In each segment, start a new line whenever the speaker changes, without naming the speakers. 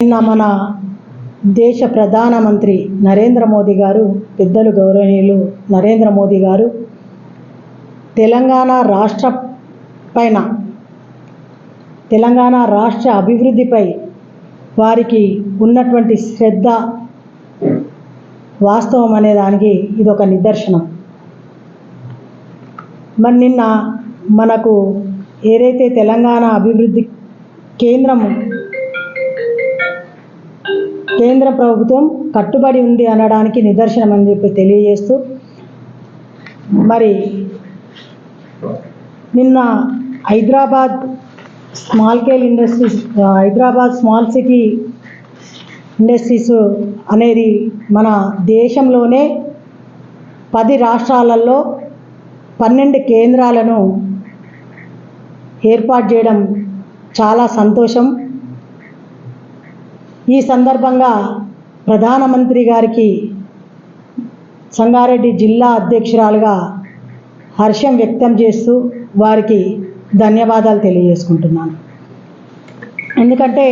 నిన్న మన దేశ ప్రధానమంత్రి నరేంద్ర మోదీ గారు పెద్దలు గౌరవనీయులు నరేంద్ర మోదీ గారు తెలంగాణ రాష్ట్ర పైన తెలంగాణ రాష్ట్ర అభివృద్ధిపై వారికి ఉన్నటువంటి శ్రద్ధ వాస్తవం అనే దానికి ఇది ఒక నిదర్శనం. మరి నిన్న మనకు ఏదైతే తెలంగాణ అభివృద్ధి కేంద్రము కేంద్ర ప్రభుత్వం కట్టుబడి ఉంది అనడానికి నిదర్శనం అని చెప్పి తెలియజేస్తూ మరి నిన్న Hyderabad small scale industries Hyderabad small city industries అనేది మన దేశంలోనే పది రాష్ట్రాలలో పన్నెండు కేంద్రాలను ఏర్పాటు చేయడం చాలా సంతోషం. ఈ సందర్భంగా ప్రధానమంత్రి గారికి సంగారెడ్డి జిల్లా అధ్యక్షురాలుగా హర్షం వ్యక్తం చేస్తూ వారికి ధన్యవాదాలు తెలియజేసుకుంటున్నాను. ఎందుకంటే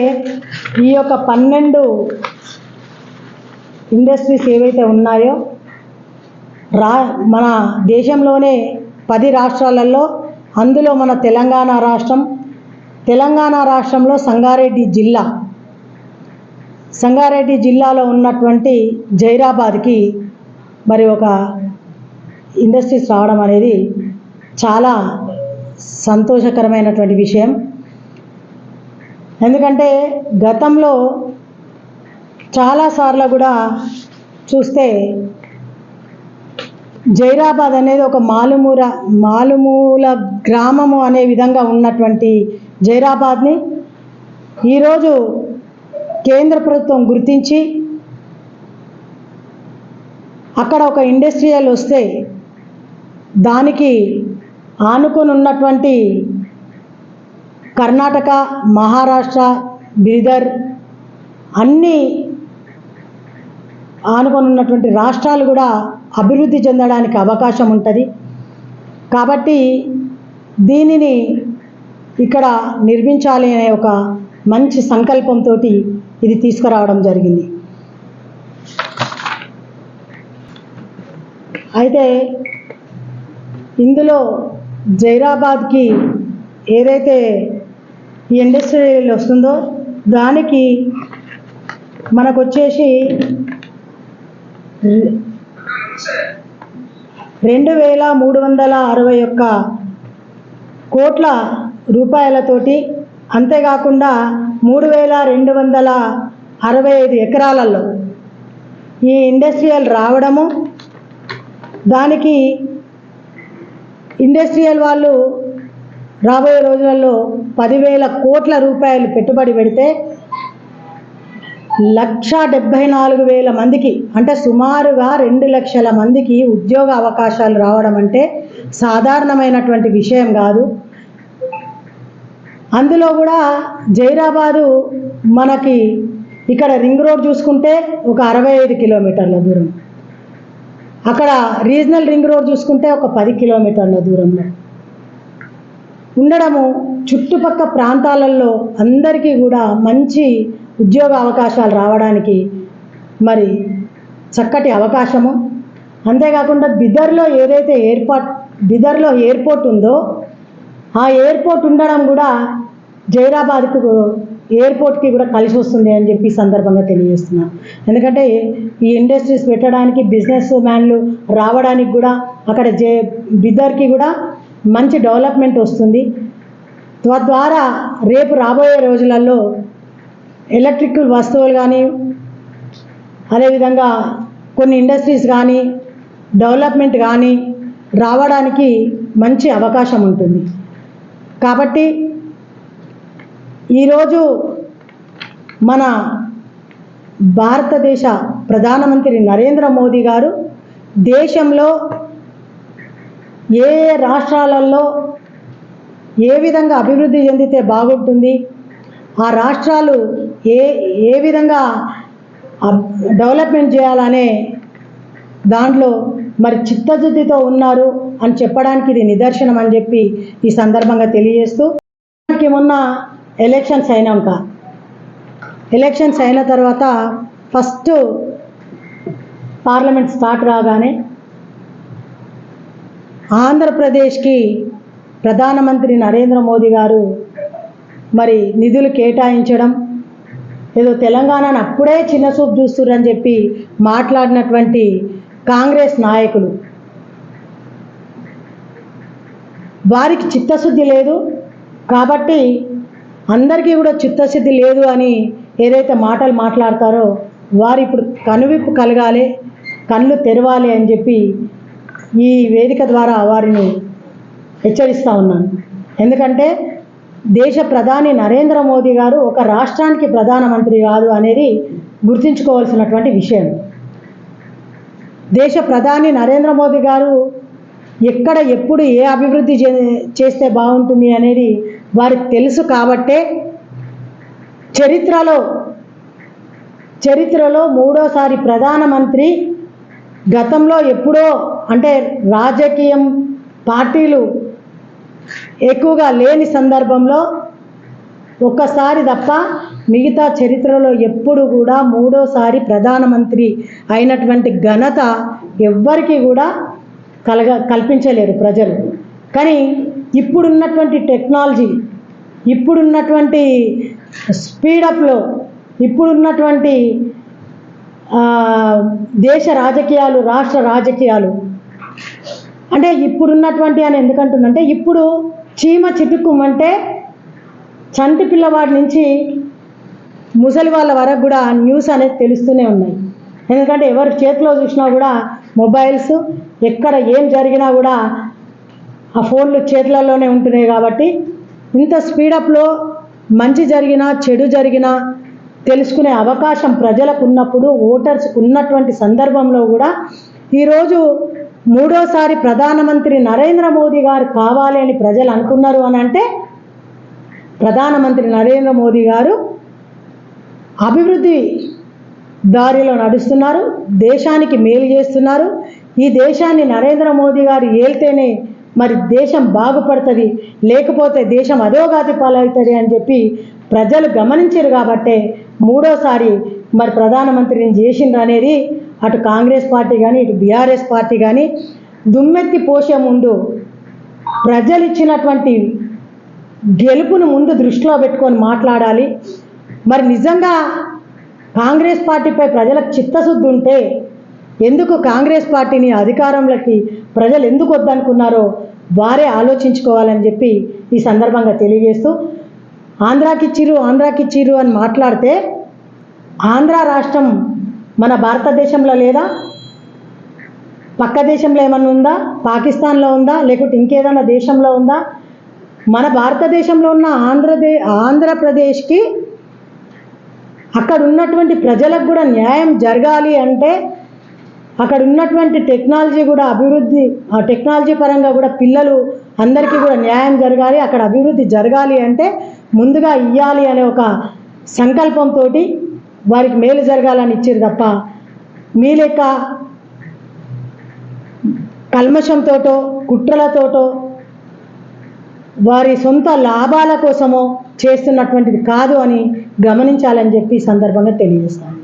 ఈ యొక్క పన్నెండు ఇండస్ట్రీస్ ఏవైతే ఉన్నాయో రా మన దేశంలోనే పది రాష్ట్రాలలో అందులో మన తెలంగాణ రాష్ట్రం తెలంగాణ రాష్ట్రంలో సంగారెడ్డి జిల్లా సంగారెడ్డి జిల్లాలో ఉన్నటువంటి జైరాబాద్కి మరి ఒక ఇండస్ట్రీస్ రావడం అనేది చాలా సంతోషకరమైనటువంటి విషయం. ఎందుకంటే గతంలో చాలాసార్లు కూడా చూస్తే జైరాబాద్ అనేది ఒక మాలుమూల మాలుమూల గ్రామము అనే విధంగా ఉన్నటువంటి జైరాబాద్ని ఈరోజు కేంద్ర ప్రభుత్వం గుర్తించి అక్కడ ఒక ఇండస్ట్రియల్ వస్తే దానికి ఆనుకొని ఉన్నటువంటి కర్ణాటక మహారాష్ట్ర బీదర్ అన్నీ ఆనుకొని ఉన్నటువంటి రాష్ట్రాలు కూడా అభివృద్ధి చెందడానికి అవకాశం ఉంటుంది. కాబట్టి దీనిని ఇక్కడ నిర్మించాలి అనే ఒక మంచి సంకల్పంతో ఇది తీసుకురావడం జరిగింది. అయితే ఇందులో జైరాబాద్కి ఏదైతే ఈ ఇండస్ట్రియల్ వస్తుందో దానికి మనకు వచ్చేసి రెండు వేల మూడు వందల అరవై ఒక్క కోట్ల రూపాయలతోటి అంతేకాకుండా మూడు వేల రెండు వందల అరవై ఐదు ఎకరాలలో ఈ ఇండస్ట్రియల్ రావడము దానికి ఇండస్ట్రియల్ వాళ్ళు రాబోయే రోజులలో పదివేల కోట్ల రూపాయలు పెట్టుబడి పెడితే లక్ష డెబ్భై నాలుగు వేల మందికి అంటే సుమారుగా రెండు లక్షల మందికి ఉద్యోగ అవకాశాలు రావడం అంటే సాధారణమైనటువంటి విషయం కాదు. అందులో కూడా జైరాబాదు మనకి ఇక్కడ రింగ్ రోడ్ చూసుకుంటే ఒక అరవై ఐదు కిలోమీటర్ల దూరం. అక్కడ రీజనల్ రింగ్ రోడ్ చూసుకుంటే ఒక పది కిలోమీటర్ల దూరంలో. ఉండడము చుట్టుపక్క ప్రాంతాలలో అందరికీ కూడా మంచి ఉద్యోగ అవకాశాలు రావడానికి మరి చక్కటి అవకాశము. అంతేకాకుండా బిదర్లో ఏదైతే ఎయిర్పోర్ట్ బిదర్లో ఎయిర్పోర్ట్ ఉందో ఆ ఎయిర్పోర్ట్ ఉండడం కూడా జైరాబాద్కు ఎయిర్పోర్ట్కి కూడా కలిసి వస్తుంది అని చెప్పి సందర్భంగా తెలియజేస్తున్నాను ఎందుకంటే ఈ ఇండస్ట్రీస్ పెట్టడానికి బిజినెస్ మ్యాన్లు రావడానికి కూడా అక్కడ జే బిదర్కి కూడా మంచి డెవలప్మెంట్ వస్తుంది. తద్వారా రేపు రాబోయే రోజులలో ఎలక్ట్రికల్ వస్తువులు కానీ అదేవిధంగా కొన్ని ఇండస్ట్రీస్ కానీ డెవలప్మెంట్ కానీ రావడానికి మంచి అవకాశం ఉంటుంది. కాబట్టి ఈరోజు మన భారతదేశ ప్రధానమంత్రి నరేంద్ర మోదీ గారు దేశంలో ఏ ఏ రాష్ట్రాలలో ఏ విధంగా అభివృద్ధి చెందితే బాగుంటుంది ఆ రాష్ట్రాలు ఏ ఏ విధంగా డెవలప్మెంట్ చేయాలనే దాంట్లో మరి చిత్తశుద్ధితో ఉన్నారు అని చెప్పడానికి ఇది నిదర్శనం అని చెప్పి ఈ సందర్భంగా తెలియజేస్తూ మనకి మొన్న ఎలక్షన్స్ అయినాక. ఎలక్షన్స్ అయిన తర్వాత ఫస్ట్ పార్లమెంట్ స్టార్ట్ కాగానే ఆంధ్రప్రదేశ్కి ప్రధానమంత్రి నరేంద్ర మోదీ గారు మరి నిధులు కేటాయించడం ఏదో తెలంగాణను అప్పుడే చిన్న చూపు చూస్తుర్రని చెప్పి మాట్లాడినటువంటి కాంగ్రెస్ నాయకులు. వారికి చిత్తశుద్ధి లేదు కాబట్టి అందరికీ కూడా చిత్తశుద్ధి లేదు అని ఏదైతే మాటలు మాట్లాడతారో వారు ఇప్పుడు కనువిప్పు కలగాలి కళ్ళు తెరవాలి అని చెప్పి ఈ వేదిక ద్వారా వారిని హెచ్చరిస్తూ ఉన్నాను. ఎందుకంటే దేశ ప్రధాని నరేంద్ర మోదీ గారు ఒక రాష్ట్రానికి ప్రధానమంత్రి కాదు అనేది గుర్తుంచుకోవాల్సినటువంటి విషయం. దేశ ప్రధాని నరేంద్ర మోదీ గారు ఎక్కడ ఎప్పుడు ఏ అభివృద్ధి చే- చేస్తే బాగుంటుంది అనేది వారికి తెలుసు కాబట్టే చరిత్రలో చరిత్రలో మూడోసారి ప్రధానమంత్రి గతంలో ఎప్పుడో అంటే రాజకీయం పార్టీలు ఎక్కువగా లేని సందర్భంలో ఒక్కసారి తప్ప మిగతా చరిత్రలో ఎప్పుడు కూడా మూడోసారి ప్రధానమంత్రి అయినటువంటి ఘనత ఎవ్వరికీ కూడా కలగ కల్పించలేరు ప్రజలు. కానీ ఇప్పుడున్నటువంటి టెక్నాలజీ ఇప్పుడున్నటువంటి స్పీడప్లో ఇప్పుడున్నటువంటి దేశ రాజకీయాలు రాష్ట్ర రాజకీయాలు. అంటే ఇప్పుడున్నటువంటి అని ఎందుకంటుందంటే ఇప్పుడు చీమ చిటుక్కుమంటే చంటి పిల్లవాడి నుంచి ముసలి వాళ్ళ వరకు కూడా న్యూస్ అనేది తెలుస్తూనే ఉన్నాయి. ఎందుకంటే ఎవరి చేతిలో చూసినా కూడా మొబైల్స్ ఎక్కడ ఏం జరిగినా కూడా ఆ ఫోన్లు చేతులలోనే ఉంటున్నాయి కాబట్టి ఇంత స్పీడప్లో మంచి జరిగినా చెడు జరిగినా తెలుసుకునే అవకాశం ప్రజలకు ఉన్నప్పుడు ఓటర్స్ ఉన్నటువంటి సందర్భంలో కూడా ఈరోజు మూడోసారి ప్రధానమంత్రి నరేంద్ర మోదీ గారు కావాలి అని ప్రజలు అనుకున్నారు అని అంటే ప్రధానమంత్రి నరేంద్ర మోదీ గారు అభివృద్ధి దారిలో నడుస్తున్నారు దేశానికి మేలు చేస్తున్నారు. ఈ దేశాన్ని నరేంద్ర మోదీ గారు ఏల్తేనే మరి దేశం బాగుపడుతుంది లేకపోతే దేశం అధోగాతి పాలవుతుంది అని చెప్పి ప్రజలు గమనించారు కాబట్టే మూడోసారి మరి ప్రధానమంత్రిని చేసిండ్రు అనేది అటు కాంగ్రెస్ పార్టీ కానీ ఇటు బీఆర్ఎస్ పార్టీ కానీ దుమ్మెత్తి పోసే ముందు ప్రజలు ఇచ్చినటువంటి గెలుపును ముందు దృష్టిలో పెట్టుకొని మాట్లాడాలి. మరి నిజంగా కాంగ్రెస్ పార్టీపై ప్రజలకు చిత్తశుద్ధి ఉంటే ఎందుకు కాంగ్రెస్ పార్టీని అధికారంలోకి ప్రజలు ఎందుకు వద్దనుకున్నారో వారే ఆలోచించుకోవాలని చెప్పి ఈ సందర్భంగా తెలియజేస్తూ ఆంధ్రాకిచ్చిరు ఆంధ్రాకిచ్చిరు అని మాట్లాడితే ఆంధ్ర రాష్ట్రం మన భారతదేశంలో లేదా? పక్క దేశంలో ఏమన్నా ఉందా? పాకిస్తాన్లో ఉందా? లేకుంటే ఇంకేదైనా దేశంలో ఉందా? మన భారతదేశంలో ఉన్న ఆంధ్రదే ఆంధ్రప్రదేశ్కి అక్కడ ఉన్నటువంటి ప్రజలకు కూడా న్యాయం జరగాలి అంటే అక్కడ ఉన్నటువంటి టెక్నాలజీ కూడా అభివృద్ధి ఆ టెక్నాలజీ పరంగా కూడా పిల్లలు అందరికీ కూడా న్యాయం జరగాలి అక్కడ అభివృద్ధి జరగాలి అంటే ముందుగా ఇవ్వాలి అనే ఒక సంకల్పంతో వారికి మేలు జరగాలని ఇచ్చారు తప్ప మీ లెక్క కల్మషంతోటో కుట్రలతోటో వారి సొంత లాభాల కోసమో చేస్తున్నటువంటిది కాదు అని గమనించాలని చెప్పి సందర్భంగా తెలియజేస్తాను.